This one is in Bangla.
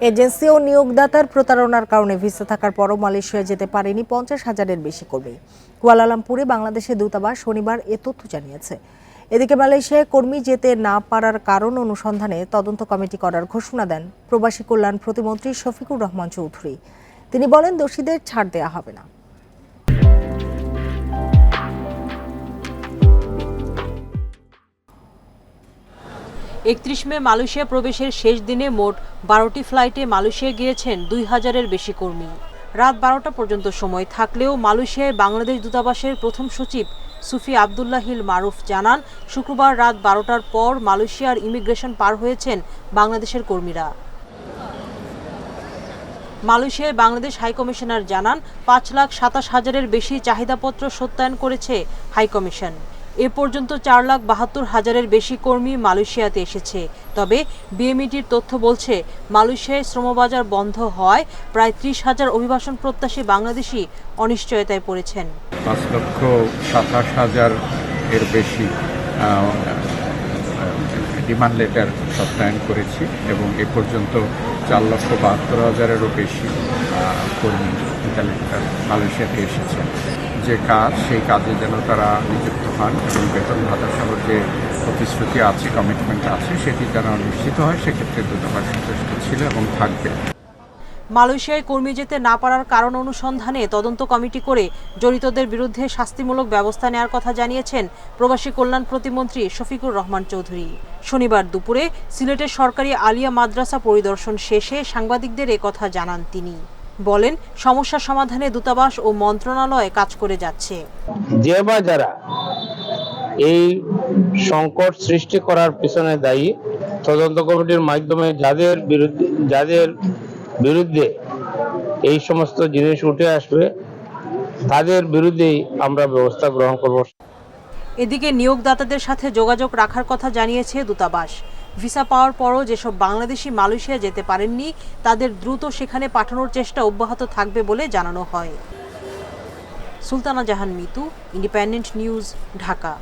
এজেন্সি ও নিয়োগদাতার প্রতারণার কারণে ভিসা থাকার পরও মালয়েশিয়া যেতে পারেনি পঞ্চাশ হাজারের বেশি কর্মী। কুয়ালালামপুরে বাংলাদেশের দূতাবাস শনিবার এ তথ্য জানিয়েছে। এদিকে মালয়েশিয়ায় কর্মী যেতে না পারার কারণ অনুসন্ধানে তদন্ত কমিটি করার ঘোষণা দেন প্রবাসী কল্যাণ প্রতিমন্ত্রী শফিকুর রহমান চৌধুরী। তিনি বলেন দোষীদের ছাড় দেওয়া হবে না। একত্রিশ মে মালয়েশিয়া প্রবেশের শেষ দিনে মোট বারোটি ফ্লাইটে মালয়েশিয়া গিয়েছেন দুই হাজারের বেশি কর্মী। রাত বারোটা পর্যন্ত সময় থাকলেও মালয়েশিয়ায় বাংলাদেশ দূতাবাসের প্রথম সচিব সুফি আবদুল্লাহিল মারুফ জানান, শুক্রবার রাত বারোটার পর মালয়েশিয়ার ইমিগ্রেশন পার হয়েছেন বাংলাদেশের কর্মীরা। মালয়েশিয়ায় বাংলাদেশ হাইকমিশনার জানান, পাঁচ লাখ সাতাশ হাজারের বেশি চাহিদাপত্র সত্যায়ন করেছে হাইকমিশন এ পর্যন্ত চার লাখ বাহাত্তর হাজারের বেশি কর্মী মালয়েশিয়াতে এসেছে। তবে বিএমইটির তথ্য বলছে, মালয়েশিয়ায় শ্রমবাজার বন্ধ হওয়ায় প্রায় ত্রিশ হাজার অভিবাসন প্রত্যাশী বাংলাদেশি অনিশ্চয়তায় পড়েছেন। পাঁচ লক্ষ সাতাশ হাজার এর বেশি ডিমান্ড লেটার সত্যায়ন করেছি এবং এ পর্যন্ত চার লক্ষ বাহাত্তর হাজারেরও বেশি কর্মী মালয়েশিয়াতে এসেছে। যে কাজ, সেই কাজে যেন তারা নিযুক্ত হন এবং বেতন ভাতা সহ যে প্রতিশ্রুতি আছে কমিটমেন্ট আছে সেটি যেন নিশ্চিত হয় সেক্ষেত্রে দূতাবাস সন্তুষ্ট ছিল এবং থাকবে। মালয়েশিয়ায় কর্মী যেতে না পারার কারণ অনুসন্ধানে তদন্ত কমিটি করে জড়িতদের বিরুদ্ধে শাস্তিমূলক ব্যবস্থা নেওয়ার কথা জানিয়েছেন প্রবাসী কল্যাণ প্রতিমন্ত্রী শফিকুর রহমান চৌধুরী। শনিবার দুপুরে সিলেটের সরকারি আলিয়া মাদ্রাসা পরিদর্শন শেষে সাংবাদিকদের কথা জানান তিনি। বলেন সমস্যা সমাধানে দূতাবাস ও মন্ত্রণালয় কাজ করে যাচ্ছে। যে বা যারা এই সংকট সৃষ্টি করার পিছনে দায়ী তদন্ত কমিটির মাধ্যমে যাদের বিরুদ্ধে যাদের বিরুদ্ধে এই সমস্ত জিনিস উঠে আসবে, তাদের বিরুদ্ধেই আমরা ব্যবস্থা গ্রহণ করব। এদিকে নিয়োগদাতাদের সাথে যোগাযোগ রাখার কথা জানিয়েছে দূতাবাস। ভিসা পাওয়ার পরও যেসব বাংলাদেশি মালয়েশিয়া যেতে পারেননি, তাদের দ্রুত সেখানে পাঠানোর চেষ্টা অব্যাহত থাকবে বলে জানানো হয়। Sultana Jahan Mitu, Independent News, Dhaka.